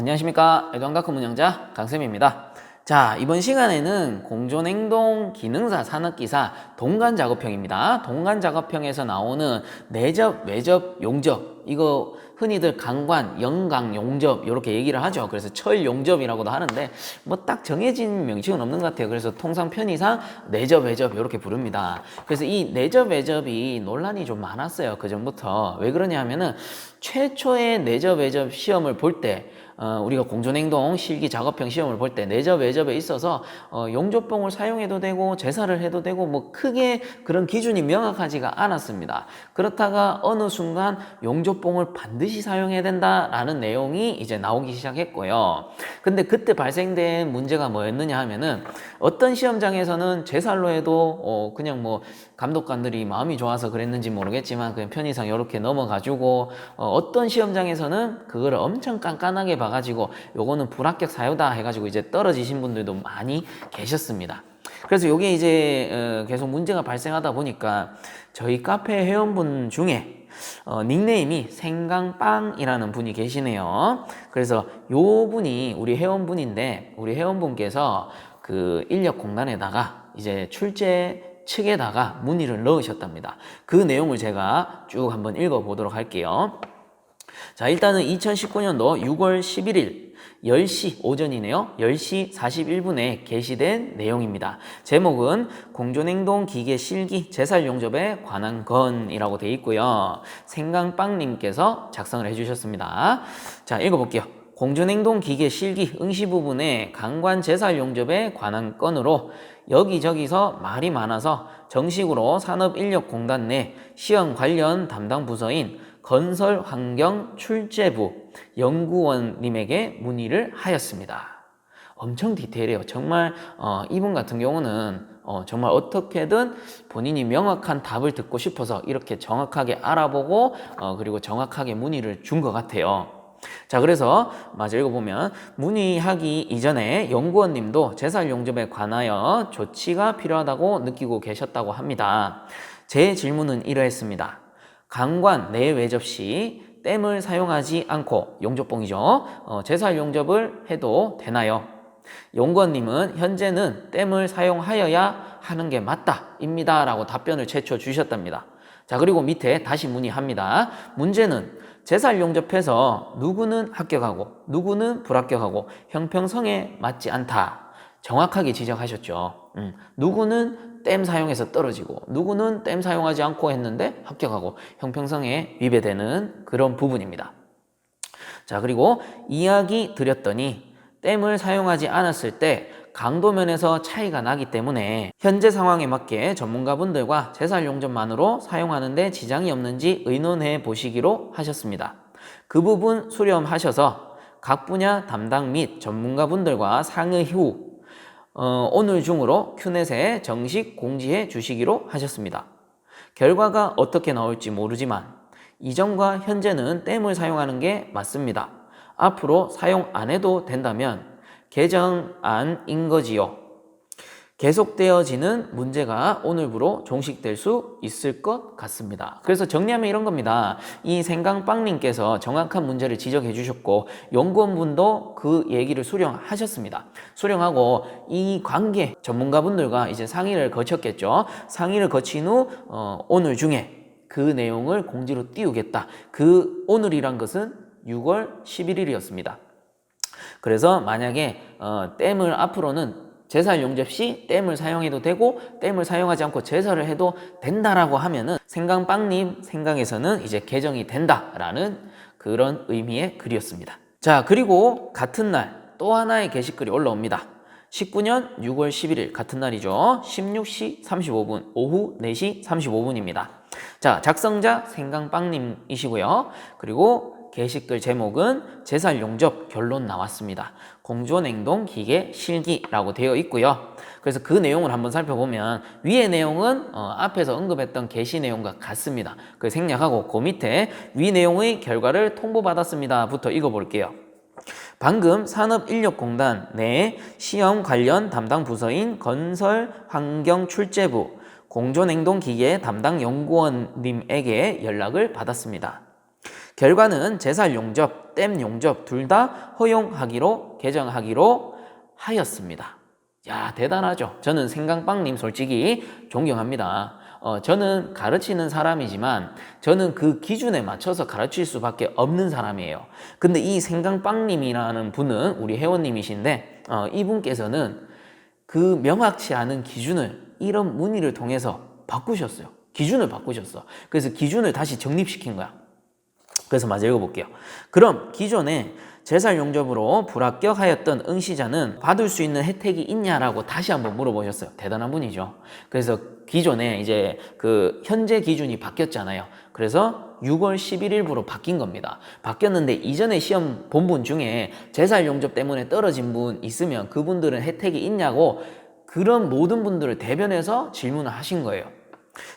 안녕하십니까 애동가크 문영자 강쌤입니다. 자 이번 시간에는 공존행동 기능사 산업기사 동간 작업형입니다. 동간 작업형에서 나오는 내접, 외접, 용접 이거 흔히들 강관, 영강, 용접 이렇게 얘기를 하죠. 그래서 철 용접이라고도 하는데 뭐 딱 정해진 명칭은 없는 것 같아요. 그래서 통상 편의상 내접, 외접 이렇게 부릅니다. 그래서 이 내접, 외접이 논란이 좀 많았어요. 그 전부터 왜 그러냐 하면은 최초의 내접, 외접 시험을 볼때 어, 우리가 공존행동 실기 작업형 시험을 볼 때 내접 외접에 있어서 어, 용접봉을 사용해도 되고 제사를 해도 되고 뭐 크게 그런 기준이 명확하지가 않았습니다. 그렇다가 어느 순간 용접봉을 반드시 사용해야 된다라는 내용이 이제 나오기 시작했고요. 근데 그때 발생된 문제가 뭐였느냐 하면은 어떤 시험장에서는 제살로 해도 어, 그냥 뭐 감독관들이 마음이 좋아서 그랬는지 모르겠지만 그냥 편의상 이렇게 넘어가지고 어, 어떤 시험장에서는 그거를 엄청 깐깐하게 봐 가지고 요거는 불합격 사유다 해가지고 이제 떨어지신 분들도 많이 계셨습니다. 그래서 요게 이제 어, 계속 문제가 발생하다 보니까 저희 카페 회원분 중에 어, 닉네임이 생강빵이라는 분이 계시네요. 그래서 요 분이 우리 회원분인데 우리 회원분께서 그 인력 공단에다가 이제 출제 측에다가 문의를 넣으셨답니다. 그 내용을 제가 쭉 한번 읽어보도록 할게요. 자, 일단은 2019년도 6월 11일 10시 오전이네요. 10시 41분에 게시된 내용입니다. 제목은 공존행동 기계 실기 제살 용접에 관한 건이라고 되어 있고요. 생강빵님께서 작성을 해주셨습니다. 자, 읽어볼게요. 공존행동 기계 실기 응시 부분에 강관 제살 용접에 관한 건으로 여기저기서 말이 많아서 정식으로 산업인력공단 내 시험 관련 담당 부서인 건설환경출제부 연구원님에게 문의를 하였습니다. 엄청 디테일해요. 정말 어, 이분 같은 경우는 어, 정말 어떻게든 본인이 명확한 답을 듣고 싶어서 이렇게 정확하게 알아보고 어, 그리고 정확하게 문의를 준 것 같아요. 자, 그래서 마저 읽어보면 문의하기 이전에 연구원님도 제살 용접에 관하여 조치가 필요하다고 느끼고 계셨다고 합니다. 제 질문은 이러했습니다. 강관 내외접 시 댐을 사용하지 않고 용접봉이죠. 어, 제살 용접을 해도 되나요? 연구원님은 현재는 댐을 사용하여야 하는 게 맞다 입니다. 라고 답변을 최초 주셨답니다. 자, 그리고 밑에 다시 문의합니다. 문제는 제살 용접해서 누구는 합격하고 누구는 불합격하고 형평성에 맞지 않다. 정확하게 지적하셨죠. 음, 누구는 댐 사용해서 떨어지고 누구는 댐 사용하지 않고 했는데 합격하고 형평성에 위배되는 그런 부분입니다. 자, 그리고 이야기 드렸더니 댐을 사용하지 않았을 때 강도면에서 차이가 나기 때문에 현재 상황에 맞게 전문가분들과 제살 용접만으로 사용하는데 지장이 없는지 의논해 보시기로 하셨습니다. 그 부분 수렴하셔서 각 분야 담당 및 전문가분들과 상의 후 어, 오늘 중으로 큐넷에 정식 공지해 주시기로 하셨습니다. 결과가 어떻게 나올지 모르지만 이전과 현재는 댐을 사용하는 게 맞습니다. 앞으로 사용 안 해도 된다면 개정안인 거지요. 계속되어지는 문제가 오늘부로 종식될 수 있을 것 같습니다. 그래서 정리하면 이런 겁니다. 이 생강빵님께서 정확한 문제를 지적해 주셨고 연구원분도 그 얘기를 수령하셨습니다. 수령하고 이 관계 전문가분들과 이제 상의를 거쳤겠죠. 상의를 거친 후 어, 오늘 중에 그 내용을 공지로 띄우겠다. 그 오늘이란 것은 6월 11일이었습니다. 그래서 만약에 어, 댐을 앞으로는 제살 용접 시 댐을 사용해도 되고 댐을 사용하지 않고 제사를 해도 된다라고 하면은 생강빵님 생강에서는 이제 개정이 된다라는 그런 의미의 글이었습니다. 자 그리고 같은 날 또 하나의 게시글이 올라옵니다. 19년 6월 11일 같은 날이죠. 16시 35분 오후 4시 35분입니다. 자 작성자 생강빵님이시고요. 그리고 게시글 제목은 제살 용접 결론 나왔습니다. 공존 행동 기계 실기라고 되어 있고요. 그래서 그 내용을 한번 살펴보면 위의 내용은 어, 앞에서 언급했던 게시 내용과 같습니다. 그 생략하고 그 밑에 위 내용의 결과를 통보받았습니다부터 읽어볼게요. 방금 산업인력공단 내 시험 관련 담당 부서인 건설환경출제부 공존행동기계 담당 연구원님에게 연락을 받았습니다. 결과는 제살 용접, 댐 용접 둘 다 허용하기로 개정하기로 하였습니다. 야, 대단하죠. 저는 생강빵님 솔직히 존경합니다. 어, 저는 가르치는 사람이지만 저는 그 기준에 맞춰서 가르칠 수밖에 없는 사람이에요. 근데 이 생강빵님이라는 분은 우리 회원님이신데 어, 이분께서는 그 명확치 않은 기준을 이런 문의를 통해서 바꾸셨어요. 기준을 바꾸셨어. 그래서 기준을 다시 정립시킨 거야. 그래서 마저 읽어볼게요. 그럼 기존에 제살 용접으로 불합격하였던 응시자는 받을 수 있는 혜택이 있냐라고 다시 한번 물어보셨어요. 대단한 분이죠. 그래서 기존에 이제 그 현재 기준이 바뀌었잖아요. 그래서 6월 11일부로 바뀐 겁니다. 바뀌었는데 이전에 시험 본 분 중에 제살 용접 때문에 떨어진 분 있으면 그분들은 혜택이 있냐고 그런 모든 분들을 대변해서 질문을 하신 거예요.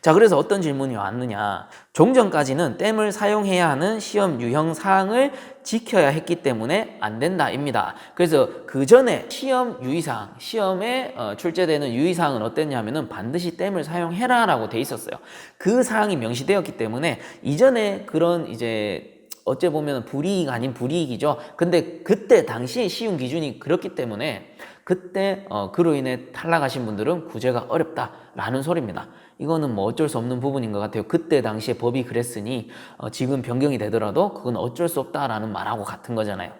자, 그래서 어떤 질문이 왔느냐. 종전까지는 댐을 사용해야 하는 시험 유형 사항을 지켜야 했기 때문에 안 된다입니다. 그래서 그 전에 시험 유의사항, 시험에 어, 출제되는 유의사항은 어땠냐면은 반드시 댐을 사용해라라고 돼 있었어요. 그 사항이 명시되었기 때문에 이전에 그런 이제 어째 보면 불이익 아닌 불이익이죠. 근데 그때 당시 시험 기준이 그렇기 때문에 그때 어, 그로 인해 탈락하신 분들은 구제가 어렵다라는 소리입니다. 이거는 뭐 어쩔 수 없는 부분인 것 같아요. 그때 당시에 법이 그랬으니 어, 지금 변경이 되더라도 그건 어쩔 수 없다라는 말하고 같은 거잖아요.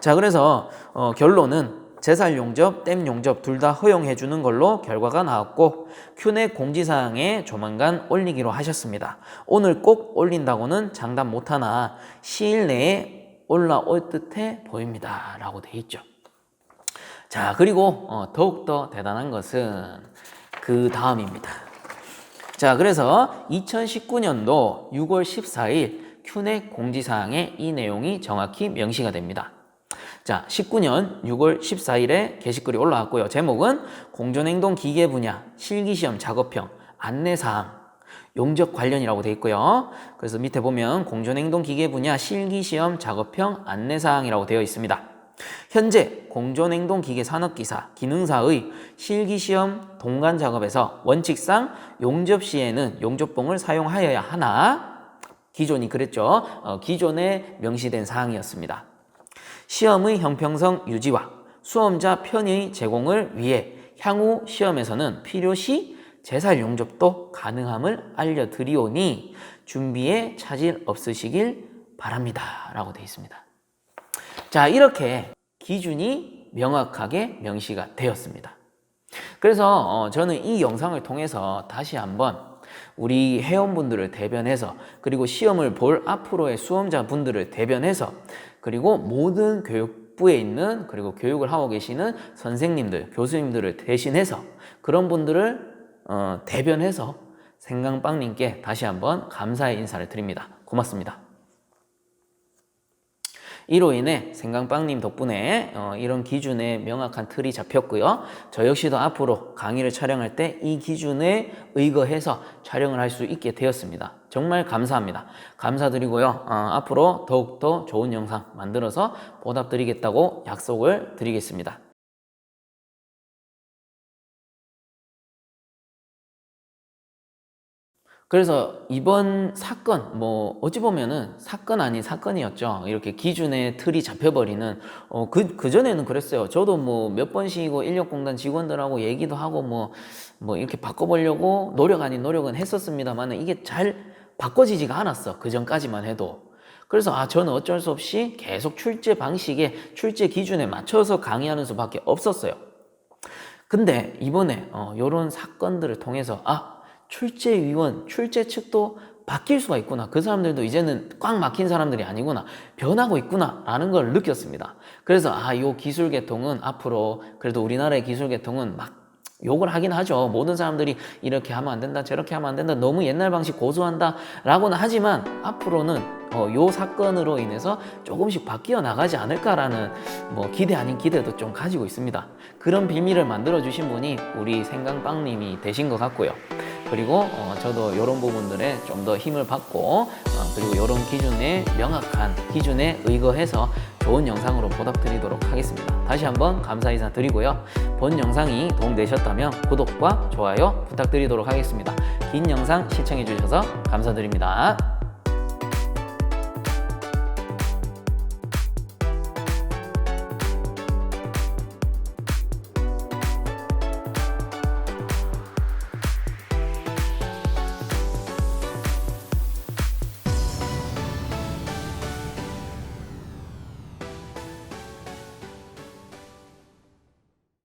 자, 그래서 어, 결론은 제살 용접, 댐 용접 둘 다 허용해 주는 걸로 결과가 나왔고 큐넥 공지사항에 조만간 올리기로 하셨습니다. 오늘 꼭 올린다고는 장담 못하나 시일 내에 올라올 듯해 보입니다. 라고 돼 있죠. 자, 그리고 어, 더욱더 대단한 것은 그 다음입니다. 자, 그래서 2019년도 6월 14일 큐넥 공지사항에 이 내용이 정확히 명시가 됩니다. 자, 19년 6월 14일에 게시글이 올라왔고요. 제목은 공존행동 기계 분야 실기시험 작업형 안내사항 용접 관련이라고 되어 있고요. 그래서 밑에 보면 공존행동 기계 분야 실기시험 작업형 안내사항이라고 되어 있습니다. 현재 공존행동 기계 산업기사 기능사의 실기시험 동간 작업에서 원칙상 용접 시에는 용접봉을 사용하여야 하나 기존이 그랬죠. 어, 기존에 명시된 사항이었습니다. 시험의 형평성 유지와 수험자 편의 제공을 위해 향후 시험에서는 필요시 재살 용접도 가능함을 알려드리오니 준비에 차질 없으시길 바랍니다. 라고 되어 있습니다. 자, 이렇게 기준이 명확하게 명시가 되었습니다. 그래서 어, 저는 이 영상을 통해서 다시 한번 우리 회원분들을 대변해서 그리고 시험을 볼 앞으로의 수험자분들을 대변해서 그리고 모든 교육부에 있는 그리고 교육을 하고 계시는 선생님들, 교수님들을 대신해서 그런 분들을 어, 대변해서 생강빵님께 다시 한번 감사의 인사를 드립니다. 고맙습니다. 이로 인해 생강빵님 덕분에 어, 이런 기준에 명확한 틀이 잡혔고요. 저 역시도 앞으로 강의를 촬영할 때 이 기준에 의거해서 촬영을 할 수 있게 되었습니다. 정말 감사합니다. 감사드리고요. 어, 앞으로 더욱더 좋은 영상 만들어서 보답드리겠다고 약속을 드리겠습니다. 그래서 이번 사건, 뭐, 어찌 보면은 사건 아닌 사건이었죠. 이렇게 기준의 틀이 잡혀버리는, 어, 그, 그전에는 그랬어요. 저도 뭐 몇 번씩이고 인력공단 직원들하고 얘기도 하고 뭐, 뭐 이렇게 바꿔보려고 노력 아닌 노력은 했었습니다만 이게 잘 바꿔지지가 않았어. 그 전까지만 해도. 그래서 아, 저는 어쩔 수 없이 계속 출제 방식에, 출제 기준에 맞춰서 강의하는 수밖에 없었어요. 근데 이번에, 어, 요런 사건들을 통해서, 아, 출제위원, 출제 측도 바뀔 수가 있구나. 그 사람들도 이제는 꽉 막힌 사람들이 아니구나. 변하고 있구나. 라는 걸 느꼈습니다. 그래서, 아, 요 기술 계통은 앞으로, 그래도 우리나라의 기술 계통은 막 욕을 하긴 하죠. 모든 사람들이 이렇게 하면 안 된다, 저렇게 하면 안 된다, 너무 옛날 방식 고수한다, 라고는 하지만 앞으로는 어, 요 사건으로 인해서 조금씩 바뀌어 나가지 않을까라는 뭐 기대 아닌 기대도 좀 가지고 있습니다. 그런 비밀을 만들어 주신 분이 우리 생강빵님이 되신 것 같고요. 그리고 어, 저도 이런 부분들에 좀 더 힘을 받고 어, 그리고 이런 기준에 명확한 기준에 의거해서 좋은 영상으로 보답드리도록 하겠습니다. 다시 한번 감사 인사 드리고요. 본 영상이 도움되셨다면 구독과 좋아요 부탁드리도록 하겠습니다. 긴 영상 시청해 주셔서 감사드립니다.